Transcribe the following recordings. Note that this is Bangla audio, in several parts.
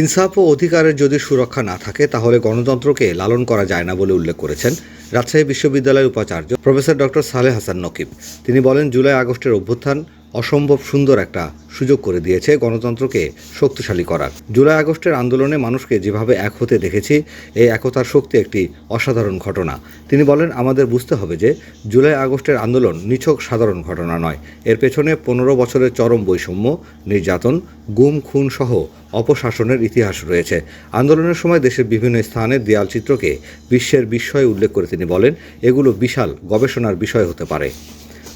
ইনসাফ ও অধিকারের যদি সুরক্ষা না থাকে, তাহলে গণতন্ত্রকে লালন করা যায় না বলে উল্লেখ করেছেন রাজশাহী বিশ্ববিদ্যালয়ের উপাচার্য প্রফেসর ডক্টর সালেহ হাসান নকিব। তিনি বলেন, জুলাই আগস্টের অভ্যুত্থান অসম্ভব সুন্দর একটা সুযোগ করে দিয়েছে গণতন্ত্রকে শক্তিশালী করার। জুলাই আগস্টের আন্দোলনে মানুষকে যেভাবে এক হতে দেখেছি, এই একতার শক্তি একটি অসাধারণ ঘটনা। তিনি বলেন, আমাদের বুঝতে হবে যে জুলাই আগস্টের আন্দোলন নিছক সাধারণ ঘটনা নয়। এর পেছনে পনেরো বছরের চরম বৈষম্য, নির্যাতন, গুম, খুন সহ অপশাসনের ইতিহাস রয়েছে। আন্দোলনের সময় দেশের বিভিন্ন স্থানে দেয়াল চিত্রকে বিশ্বের বিস্ময়ে উল্লেখ করে তিনি বলেন, এগুলো বিশাল গবেষণার বিষয় হতে পারে।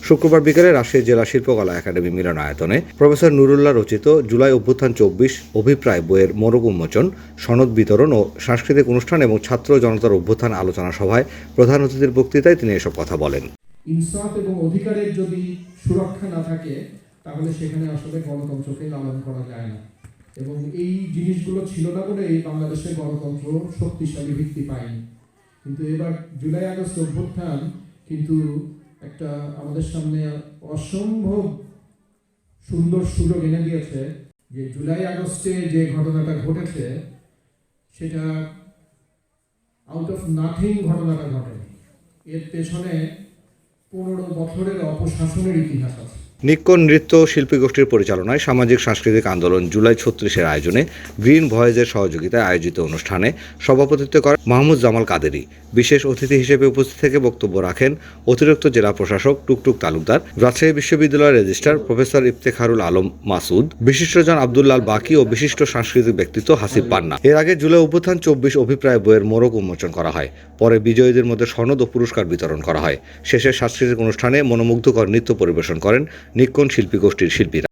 শুক্রবার বিকেলে রাজশাহী জেলা শিল্পকলা একাডেমি মিলনায়তনে প্রফেসর নুরুল্লাহ রচিত জুলাই অভ্যুত্থান চব্বিশ অভিপ্রায় বইয়ের মোড়ক উন্মোচন, সনদ বিতরণ ও সাংস্কৃতিক অনুষ্ঠান এবং ছাত্র জনতার অভ্যুত্থান আলোচনা সভায় প্রধান অতিথির বক্তৃতায় তিনি এসব কথা বলেন। ইনসাফ এবং অধিকারের যদি সুরক্ষা না থাকে, তাহলে সেখানে আসলে গণতন্ত্রকে লালন করা যায় না। এবং এই জিনিসগুলো ছিল না বলে এই বাংলাদেশের গণতন্ত্র শক্তিশালী ভিত্তি পায়নি। কিন্তু এবার জুলাই আগস্ট অভ্যুত্থান কিন্তু একটা আমাদের সামনে অসম্ভব সুন্দর সুযোগ এনে দিয়েছে যে জুলাই আগস্টে যে ঘটনাটা ঘটেছে, সেটা আউট অফ নাথিং ঘটনাটা ঘটেনি। এর পেছনে পনেরো বছরের অপশাসনের ইতিহাস আছে। নিক্কন নৃত্য শিল্পী গোষ্ঠীর পরিচালনায় সামাজিক সাংস্কৃতিক আন্দোলন জুলাই ছত্রিশের আয়োজনে গ্রিন ভয়েজের সহযোগিতায় আয়োজিত অনুষ্ঠানে সভাপতিত্ব করেন মাহমুদ জামাল কাদেরি। বিশেষ অতিথি হিসেবে উপস্থিত থেকে বক্তব্য রাখেন অতিরিক্ত জেলা প্রশাসক টুকটুক তালুকদার, রাজশাহী বিশ্ববিদ্যালয়ের রেজিস্ট্রার প্রফেসর ইফতেখারুল আলম মাসুদ, বিশিষ্টজন আবদুল্লাল বাকি ও বিশিষ্ট সাংস্কৃতিক ব্যক্তিত্ব হাসিব পান্না। এর আগে জুলাই অভ্যুত্থান চব্বিশ অভিপ্রায় বইয়ের মোড়ক উন্মোচন করা হয়। পরে বিজয়ীদের মধ্যে সনদ ও পুরস্কার বিতরণ করা হয়। শেষে সাংস্কৃতিক অনুষ্ঠানে মনোমুগ্ধকর নৃত্য পরিবেশন করেন নিক্কন শিল্পী গোষ্ঠীর শিল্পীরা।